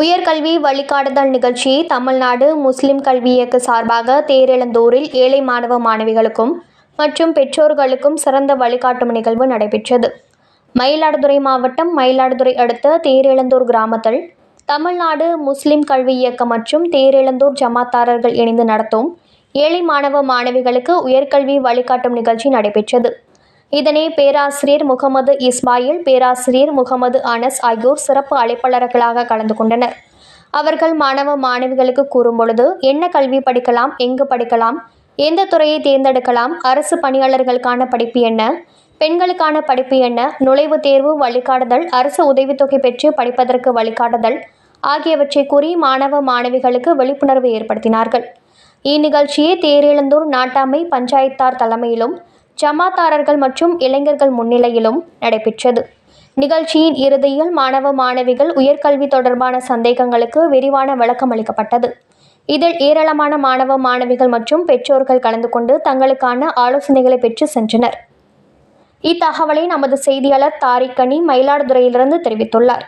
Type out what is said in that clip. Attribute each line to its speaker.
Speaker 1: உயர்கல்வி வழிகாட்டுதல் நிகழ்ச்சி தமிழ்நாடு முஸ்லிம் கல்வி இயக்க சார்பாக தேரெழுந்தூரில் ஏழை மாணவ மாணவிகளுக்கும் மற்றும் பெற்றோர்களுக்கும் சிறந்த வழிகாட்டும் நிகழ்வு நடைபெற்றது. மயிலாடுதுறை மாவட்டம் மயிலாடுதுறை அடுத்த தேரெழுந்தூர் கிராமத்தில் தமிழ்நாடு முஸ்லிம் கல்வி இயக்கம் மற்றும் தேரெழுந்தூர் ஜமாத்தாரர்கள் இணைந்து நடத்தும் ஏழை மாணவ மாணவிகளுக்கு உயர்கல்வி வழிகாட்டும் நிகழ்ச்சி நடைபெற்றது. இதனை பேராசிரியர் முகமது இஸ்மாயில் பேராசிரியர் முகமது அனஸ் ஆகியோர் சிறப்பு அழைப்பாளர்களாக கலந்து கொண்டனர். அவர்கள் மாணவ மாணவிகளுக்கு கூறும்பொழுது என்ன கல்வி படிக்கலாம்? எங்கு படிக்கலாம்? எந்த துறையை தேர்ந்தெடுக்கலாம்? அரசு பணியாளர்களுக்கான படிப்பு என்ன? பெண்களுக்கான படிப்பு என்ன? நுழைவுத் தேர்வு வழிகாட்டுதல் அரசு உதவித்தொகை பெற்று படிப்பதற்கு வழிகாட்டுதல் ஆகியவற்றை கூறி மாணவ மாணவிகளுக்கு விழிப்புணர்வு ஏற்படுத்தினார்கள். இந்நிகழ்ச்சியை தேரிழந்தூர் நாட்டாமை பஞ்சாயத்தார் தலைமையிலும் ஜமாத்தாரர்கள் மற்றும் இளைஞர்கள் முன்னிலையிலும் நடைபெற்றது. நிகழ்ச்சியின் இறுதியில் மாணவ மாணவிகள் உயர்கல்வி தொடர்பான சந்தேகங்களுக்கு விரிவான விளக்கம் அளிக்கப்பட்டது. இதில் ஏராளமான மாணவ மாணவிகள் மற்றும் பெற்றோர்கள் கலந்து கொண்டு தங்களுக்கான ஆலோசனைகளை பெற்று சென்றனர். இத்தகவலை நமது செய்தியாளர் தாரிக் கனி மயிலாடுதுறையிலிருந்து தெரிவித்துள்ளார்.